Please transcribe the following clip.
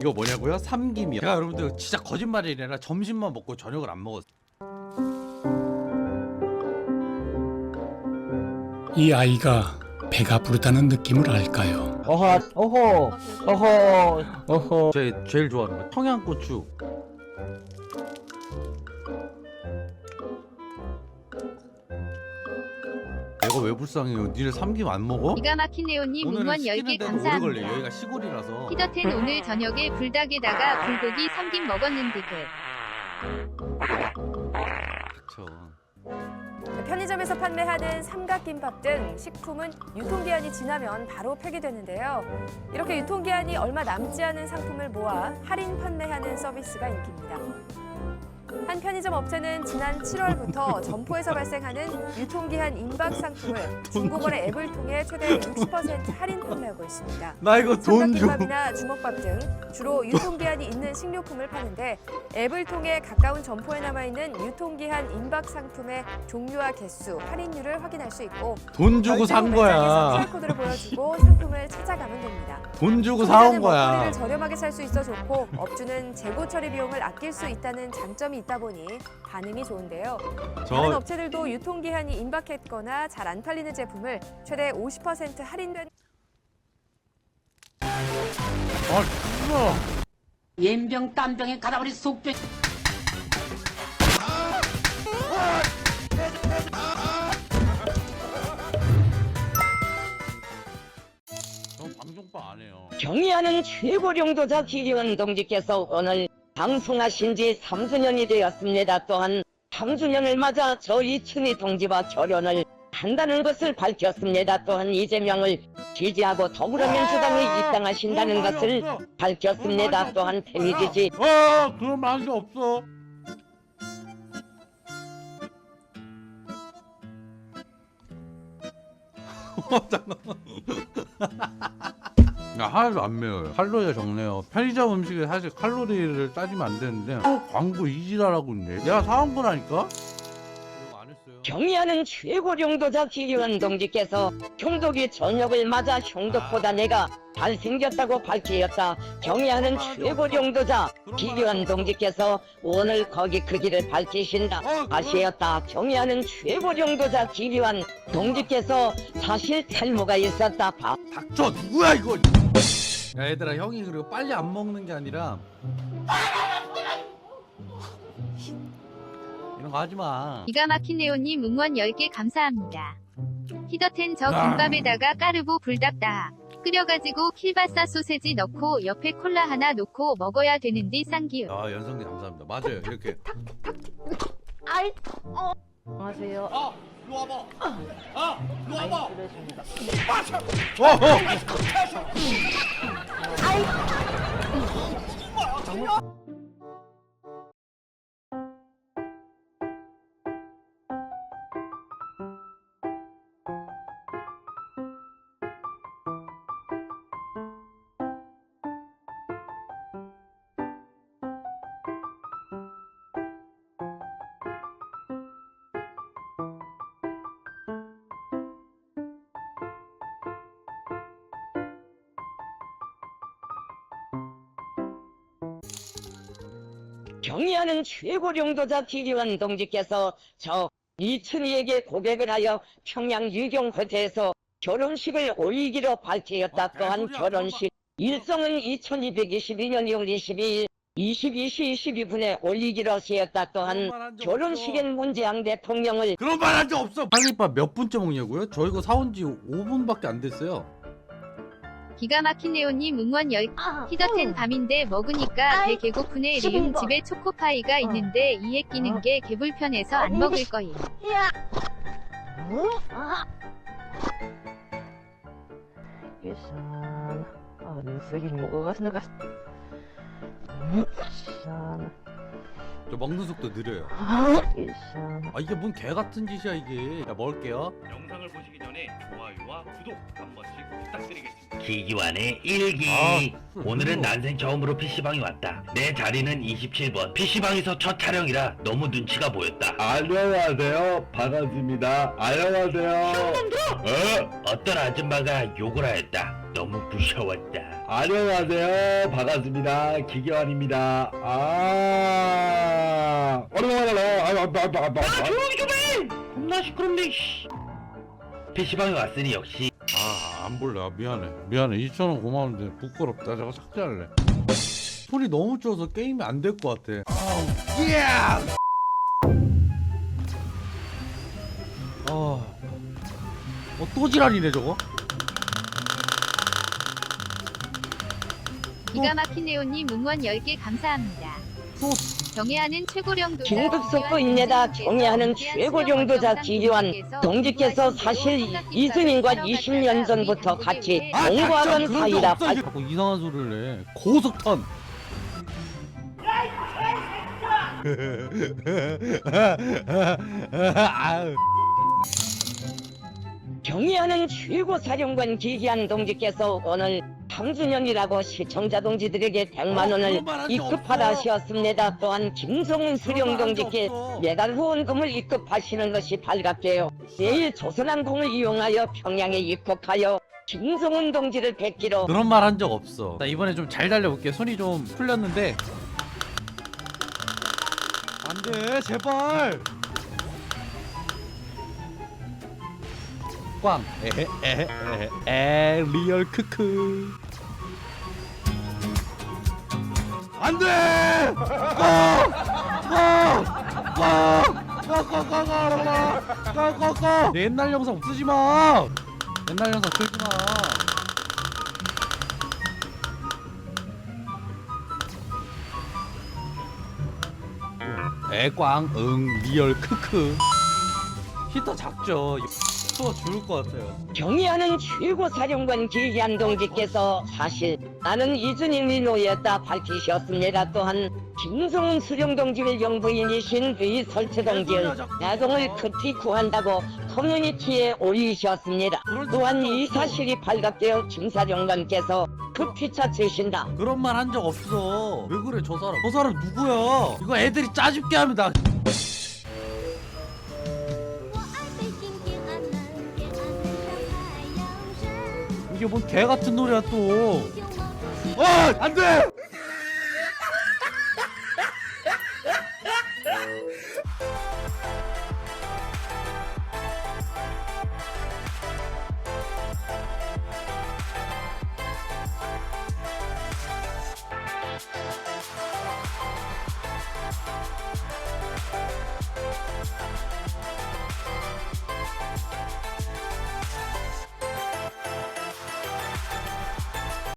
이거 뭐냐고요? 삼김이요. 제가 여러분들 진짜 거짓말이 아니라 점심만 먹고 저녁을 안 먹었어요. 이 아이가 배가 부르다는 느낌을 알까요? 어허 어허 어허 어허 제 제일 좋아하는 거 청양고추. 내가 왜 불쌍해요? 니네 삼김 안 먹어? 기가 막힌 네오님 오늘은 응원 10개 시키는데도 오래 걸려. 감사합니다. 여기가 시골이라서. 히더텐 오늘 저녁에 불닭에다가 불고기 삼김 먹었는데 그쵸. 편의점에서 판매하는 삼각김밥 등 식품은 유통기한이 지나면 바로 폐기되는데요. 이렇게 유통기한이 얼마 남지 않은 상품을 모아 할인 판매하는 서비스가 인기입니다. 한 편의점 업체는 지난 7월부터 점포에서 발생하는 유통기한 임박 상품을 중고거래 앱을 통해 최대 60% 할인 판매하고 있습니다. 나 이거 돈 줘. 삼각김밥이나 주먹밥 등 주로 유통기한이 있는 식료품을 파는데 앱을 통해 가까운 점포에 남아있는 유통기한 임박 상품의 종류와 개수, 할인율을 확인할 수 있고 돈 주고 산 거야. QR코드를 보여주고 상품을 찾아가면 됩니다. 돈 주고 사온 소비자는 거야. 먹거리를 저렴하게 살 수 있어 좋고 업주는 재고 처리 비용을 아낄 수 있다는 장점이 있다 보니 반응이 좋은데요. 다른 저 업체들도 유통기한이 임박했거나 잘 안 팔리는 제품을 최대 50% 할인된 아, 진짜. 연병 땀병에 가라버린 속병 전 방송법 안 해요. 경의하는 최고령도자 기리원 동지께서 오늘 방송하신 지 3주년이 되었습니다. 또한 3주년을 맞아 저 이춘희 동지와 결혼을 한다는 것을 밝혔습니다. 또한 이재명을 지지하고 더불어민주당에 입당하신다는 것을 없어. 밝혔습니다. 또한 페미지지 어, 그런 말이 없어. 잠깐만. 야, 하나도 안 매워요. 칼로리가 적네요. 편의점 음식에 사실 칼로리를 따지면 안 되는데 어, 광고 이지라라고 있네. 내가 사온 거라니까? 경의하는 최고령도자 기리원 동지께서 형독이 저녁을 맞아 형독보다 내가 잘생겼다고 밝히었다. 경의하는 최고령도자 기리원 동지께서 오늘 거기 그 길을 밝히신다. 어, 아시었다. 경의하는 최고령도자 기리원 동지께서 사실 탈모가 있었다. 바- 닥쳐 누구야 이거? 야 얘들아 형이 그리고 빨리 안 먹는 게 아니라 이런 거 하지 마. 기가 막힌 네오님 응원 10개 감사합니다. 히더텐 저 아. 김밥에다가 까르보 불닭다. 끓여가지고 킬바사 소세지 넣고 옆에 콜라 하나 놓고 먹어야 되는데 쌍기요. 아 연성님 감사합니다. 맞아요 이렇게. 안녕하세요. 아, 이리 와봐. 아, 이리 와봐. 그러십니다. 와, 어. 경의하는 최고령도자 기리원 동지께서 저 이춘희에게 고백을 하여 평양 유경 호텔에서 결혼식을 올리기로 밝히었다. 아, 또한 결혼식 일정은 2222년 2월 22일 22시 22분에 올리기로 하였다. 또한 결혼식엔 문재양 대통령을 그런 말 한 적 없어. 팔리밥 몇 분째 먹냐고요? 저 이거 사온 지 5분밖에 안 됐어요. 기가 막힌 네오님 응원 10개. 아, 히더텐 밤인데 먹으니까 배 개고프네 번. 집에 초코파이가 있는데 이에 끼는 게 개불편해서 안 먹을 거임. 아. Kas. Isan. 저 먹는 속도 느려요. Isan. 아 이게 뭔 개 같은 짓이야 이게. 자 먹을게요. 영상을 보시기 전에 좋아요와 구독 한 번씩 부탁드리겠습니다. 기기환의 일기 아, 오늘은 난생 처음으로 PC방에 왔다 내 자리는 27번 PC방에서 첫 촬영이라 너무 눈치가 보였다 안녕하세요 반갑습니다 안녕하세요 어? 어떤 아줌마가 욕을 하였다 너무 무서웠다. 안녕하세요. 반갑습니다. 기교환입니다. 아. 아, 조용히 좀 해! 겁나 시끄럽네, 씨. PC방에 왔으니 역시 아, 안 볼래. 아, 미안해. 미안해. 2,000원 고마운데 부끄럽다. 저거 삭제할래. 소리 너무 줄어서 게임이 안 될 것 같아. 아우, 예! 어, 어, 또 지랄이네, 저거? 기가 막힌 네오님 응원 10개 감사합니다. 또, 경애하는 최고령도자 긴급 속보입니다. 경애하는 최고령도자 기교환 동지께서 사실 이순인과 20년 전부터 같이 아, 공부하던 닥쳐! 사이라 그런 적 없어, 자꾸 이상한 소리를 해. 고속턴. 아유. 경의하는 최고사령관 기기한 동지께서 오늘 3주년이라고 시청자 동지들에게 100만 원을 입급하라 하셨습니다. 또한 김성훈 수령 동지께 메달 후원금을 입급하시는 것이 발갑게요. 내일 조선항공을 이용하여 평양에 입국하여 김성훈 동지를 뵙기로 그런 말 한 적 없어. 나 이번에 좀 잘 달려볼게. 손이 좀 풀렸는데. 안 돼, 제발. 꽝. 에헤, 에헤, 에헤, 에, 리얼 크크. 안 돼! 꽝! 꽝! 꽝! 꽝! 꽝! 꽝! 꽝! 꽝! 꽝! 꽝! 내 옛날 영상 쓰지 마! 옛날 영상 틀지 마. 애꽝 응 리얼 크크 히터 작죠 히터가 죽을 것 같아요. 경의하는 최고사령관 기기한 동지께서 사실 나는 이준임이 노였다 밝히셨습니다. 또한 김성훈 수령 동지의 영부인이신 의 설치 동지의 야동을 급히 구한다고 커뮤니티에 올리셨습니다. 또한 이 사실이 발각되어 김사령관께서 급히 찾으신다. 그런 말 한 적 없어. 왜 그래 저 사람? 저 사람 누구야? 이거 애들이 짜집게 나 이게 뭔 개 같은 노래야 또 어! 안 돼